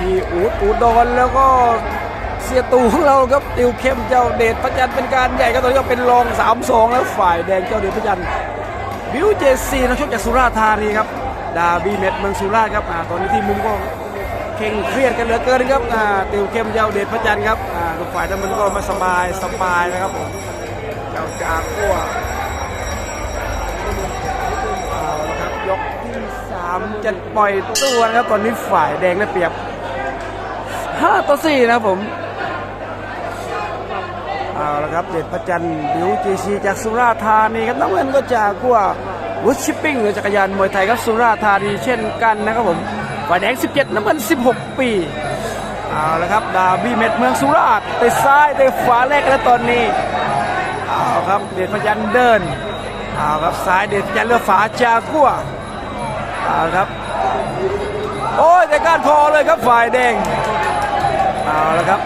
พี่อูดอูดอนแล้วก็เสียตูของเราครับติวเข้มเจ้าเดชพระจันทร์เป็นการใหญ่ครับตอนนี้ก็เป็นรอง3 2แล้วฝ่ายแดงเจ้าเดชพระจันทร์บิวเจซีนักชกจากสุราษฎร์ธานีครับดาบีเม็ดเมืองสุราษฎร์ครับอ่าตอนนี้ที่มุมก็เข่งเครียดกันเหลือเกินครับติวเข้มเจ้าเดชพระจันทร์ครับอ่าฝ่ายนั้นมันก็มาสบายสบายนะครับผมเจ้าจากัวเอาละครับยกที่สามจะปล่อยตัวนะครับตอนนี้ฝ่ายแดงได้เปรียบ 5 ต่อ 4 นะครับผม เอาละครับเด็ดพระจันทร์บิวจีซีจากสุราษฎร์ธานีครับน้ำเงินก็จากกัววุฒิชิปปิ้งหรือจักรยานมวยไทยครับสุราษฎร์ธานีเช่นกันนะครับผมฝ่ายแดง 17 น้ำเงิน 16 ปี เอาละครับดาบี้เม็ดเมืองสุราษฎร์เตะซ้ายเตะขวาแรกแล้วตอนนี้ เอาครับเด็ดพระจันทร์เดิน เอาครับซ้ายเด็ดยันเลือฝาจากัวเอาครับโอ้ยแต่การพอเลยครับฝ่ายแดง เอาละครับ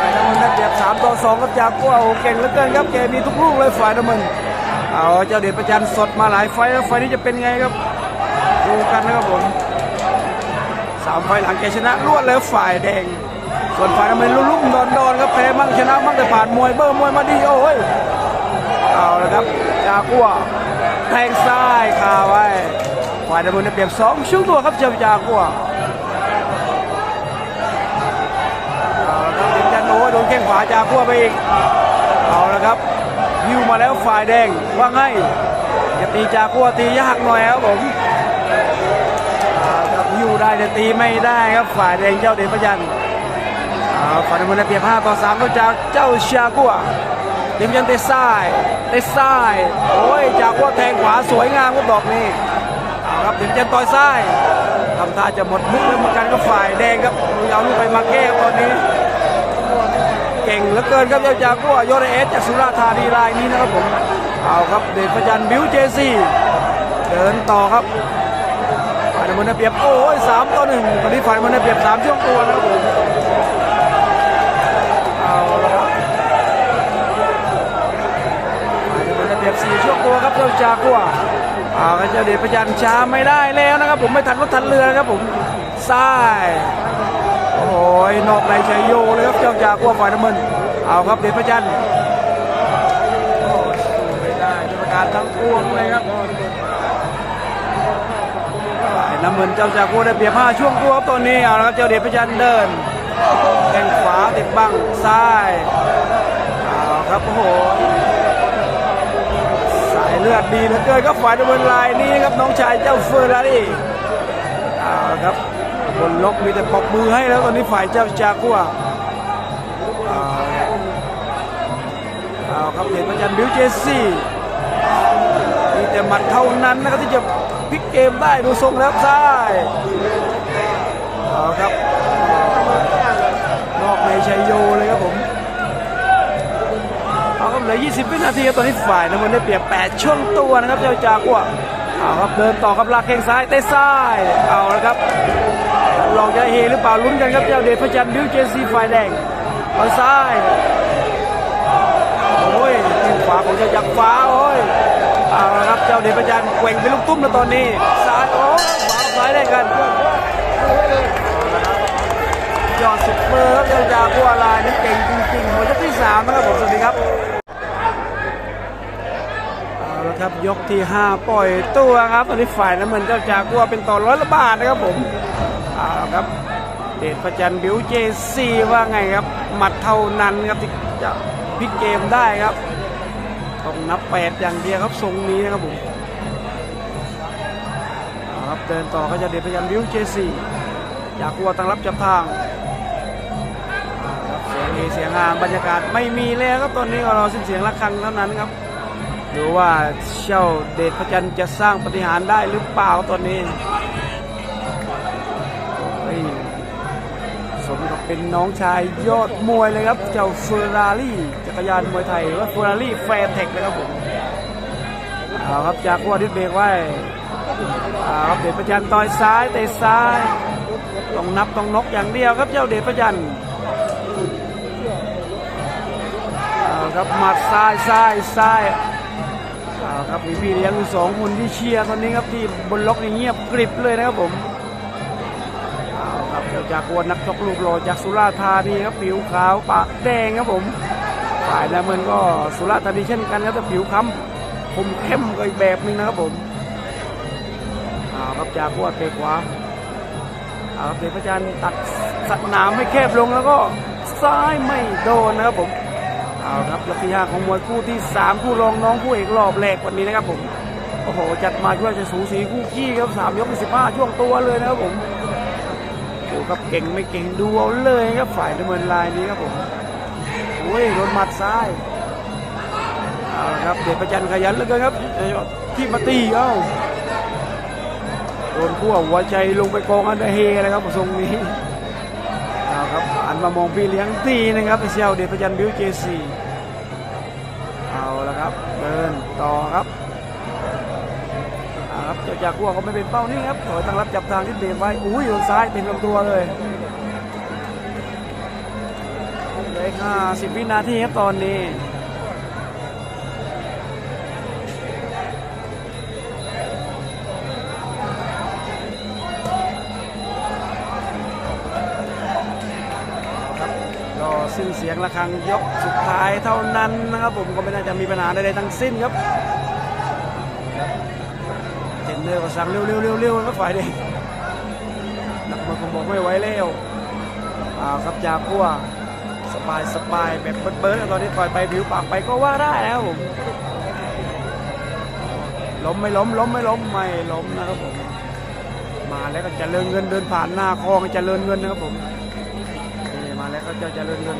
ฝ่ายน้ำมันได้เปรียบสามต่อสองครับจากัวโอ้เก่งเหลือเกินครับแกมีทุกลูกเลยฝ่ายน้ำมันเอาเจ้าเด็ดประจันสดมาหลายไฟแล้วไฟนี้จะเป็นไงครับดูกันนะครับผมสามไฟหลังแกชนะรวดเลยฝ่ายแดง ส่วนฝ่ายน้ำมันลุ่มๆดอนๆครับแพ้มั่งชนะมั่งแต่ผ่านมวยเบอร์มวยมาดีโอ้ยเอาละครับจากัวแทงซ้ายคาไว้ฝ่ายดำเนินเปรียบสองช่วงตัวครับเจ้าจากัว ข้งขวาจากขั้วไปอีก เอาละครับยิวมาแล้วฝ่ายแดงว่าไงจะตีจากขั้วตียากหน่อยครับผมครับยิวได้แต่ตีไม่ได้ครับฝ่ายแดงเจ้าเดชพยันเอาฝ่ายดำเนินเปรียบ5ต่อ3ก็จากเจ้าชากัวเต็มยันเตะซ้ายเตะซ้ายโอ้ยจากว่าแทงขวาสวยงามครับดอกนี้เอาครับเต็มยันต่อยซ้ายทำท่าจะหมดมุกแล้วเหมือนกันก็ฝ่ายแดงครับเอาลูกไปมาแก้ตอนนี้ เก่งเหลือเกินครับเจ้าจากัวยอดเอสจากสุราษฎร์ธานีรายนี้นะครับผมเอาครับเดชพยันบิวเจซีเดินต่อครับฝ่ายน้ำมันเปียบโอ้ยสามต่อหนึ่งตอนนี้ฝ่ายน้ำมันเปียบสามช่วงตัวนะครับผมเอาละครับอาจจะเป็นระเบียบสี่ช่วงตัวครับเจ้าจากัวเอ่าก็เจ้าเดชพยันช้าไม่ได้แล้วนะครับผมไม่ทันรถทันเรือนะครับผมซ้าย โอ้ยนอกในชัยโยเลยครับเจ้าจากัวฝ่ายน้ำมันเอาครับเดชพยันโอ้ยสู้ไม่ได้กรรมการทั้งปวงเลยครับฝ่ายน้ำมันเจ้าจากัวได้เปรียบห้าช่วงตัวครับตอนนี้เอาละครับเจ้าเดชพยันเดินแข้งขวาติดบังซ้ายเอาครับโอ้โหสายเลือดดีเหลือเกินครับฝ่ายตะวันลายนี้ครับน้องชายเจ้าเฟอร์รารี่เอาครับ บนล็อกมีแต่ปรบมือให้แล้วตอนนี้ฝ่ายเจ้าจากัวเอาเอาครับเห็นพระจันทร์บิวเจสซี่มีแต่หมัดเท่านั้นนะครับที่จะพลิกเกมได้ดูทรงแล้วซ้ายเอาครับนอกในชัยโยเลยครับผมเอาครับเหลือ 20 วินาทีตอนนี้ฝ่ายน้ำมันได้เปรียบ 8 ช่วงตัวนะครับเจ้าจากัวเอาครับเดินต่อครับลากแข้งซ้ายเตะซ้ายเอาละครับ ลองจะเฮหรือเปล่าลุ้นกันครับเจ้าเดชพระจันทร์บิวเจซีฝ่ายแดงเอาซ้ายโอ้ยแข้งขวาของเจ้าจากฟ้าโอ้ยเอาละครับเจ้าเดชพระจันทร์แกว่งเป็นลูกตุ้มแล้วตอนนี้ซ้ายโอ้ยขวาซ้ายได้กันยอดสุดเบอร์ครับเจ้าจากัวลายนี่เก่งจริงๆหัวยกที่สามนะครับผมสวัสดีครับครับยกที่ 5 ปล่อยตัวครับตอนนี้ฝ่ายน้ำเงินเจ้าจากัวเป็นต่อร้อยละบาทนะครับผม เอาละครับ เดชประจันบิวเจซีว่าไงครับหมัดเท่านั้นครับที่จะพลิกเกมได้ครับต้องนับแปดอย่างเดียวครับทรงนี้นะครับผมครับเดินต่อก็จะเดชประจันบิวเจซีจากลัวตั้งรับจับทางเอาละครับเสียงเฮเสียงฮาบรรยากาศไม่มีแล้วครับตอนนี้ก็รอสิ้นเสียงระฆังเท่านั้นครับดูว่าเจ้าเดชพระจันทร์จะสร้างปฏิหารได้หรือเปล่าตอนนี้ เป็นน้องชายยอดมวยเลยครับ เจ้าเฟอร์รารี่จักรยานมวยไทยหรือว่าเฟอร์รารี่แฟร์เทคนะครับผมเอาครับจากวัวดิสเบรกไว้เอาครับเดชพระจันต่อยซ้ายเตะซ้ายต้องนับต้องนกอย่างเดียวครับเจ้าเดชพระจันเอาครับหมัดซ้ายซ้ายซ้ายเอาครับมีพี่เลี้ยงสองคนที่เชียร์ตอนนี้ครับที่บนล็อกนี่เงียบกริบเลยนะครับผม จ้าจากวนนักชกลูกโลจากสุราธานีครับผิวขาวปากแดงครับผมฝ่ายน้ำเงินก็สุราธานีเช่นกันครับแต่ผิวค้ำคมเข้มก็อีกแบบนึงนะครับผมอาครับจากวดเตะขวาอาครับเดชพระจันทร์ตัดสัดหนามให้แคบลงแล้วก็ซ้ายไม่โดนนะครับผมเอาครับยกที่ห้าของมวยคู่ที่สามคู่รองน้องคู่เอกรอบแรกวันนี้นะครับผมโอ้โหจัดมาช่วยจะสูสีคู่ขี้ครับสามยกสิบห้าช่วงตัวเลยนะครับผม ดูครับเก่งไม่เก่งดูเอาเลยครับฝ่ายดำเนินลายนี้ครับผมโอ้ยโดนหมัดซ้ายเอาละครับเดชประจันขยันเหลือเกินครับที่มาตีเอ้าโดนขั้วหัวใจลงไปกองอันเดเฮเลยครับทรงนี้เอาครับอันมามองพี่เลี้ยงตีนะครับเซียวเดชประจันบิวเจซีเอาละครับเดินต่อครับ เจ้าจากัวก็ไม่เป็นเป้านี่ครับถอยตั้งรับจับทางที่เบรกไว้อุ้ยโดนซ้ายเต็มลำตัวเลยเหลยห้าสิบวินาทีครับตอนนี้รอสิ้นเสียงระฆังยกสุดท้ายเท่านั้นนะครับผมก็ไม่น่าจะมีปัญหาใดๆทั้งสิ้นครับ เนเนอก็สั่งเร็วเร็วเร็วเร็วครับฝ่ายเด็กนักมวยก็บอกไม่ไหวแล้วอ่าครับจากัวสบายสบายแบบเบิร์ดๆตอนนี้ปล่อยไปผิวปากไปก็ว่าได้แล้วผมล้มไม่ล้มล้มไม่ล้มไม่ล้มนะครับผมมาแล้วก็เจะเริญเงินเดินผ่านหน้าคลองเจะเริญเงินนะครับผมมาแล้วก็เจะเจริญเงิน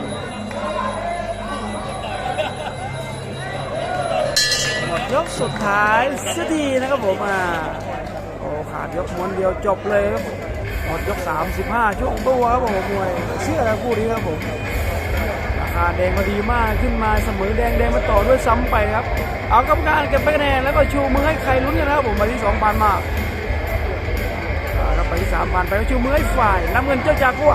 ดยกสุดท้ายสักทีนะครับผมอ่าโอ้ขาดยกม้วนเดียวจบเลยครับหมดยก 35 ช่วงตัวครับผมมวยเชื่อแล้วคู่นี้ครับผมราคาแดงมาดีมากขึ้นมาเสมอแดงแดงมาต่อด้วยซ้ำไปครับ เอากรรมการเก็บไปคะแนนแล้วก็ชูมือให้ใครลุ้นกันนะครับผมมาที่2พันมาอ่าครับไปที่3พันไปก็ชูมือให้ฝ่ายน้ำเงินเจ้าจากัว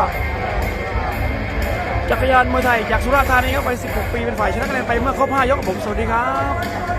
จักรยานมวยไทยจากสุราษฎร์ธานีครับไป 16 ปีเป็นฝ่ายชนะคะแนนไปเมื่อครบ5ยกครับผมสวัสดีครับ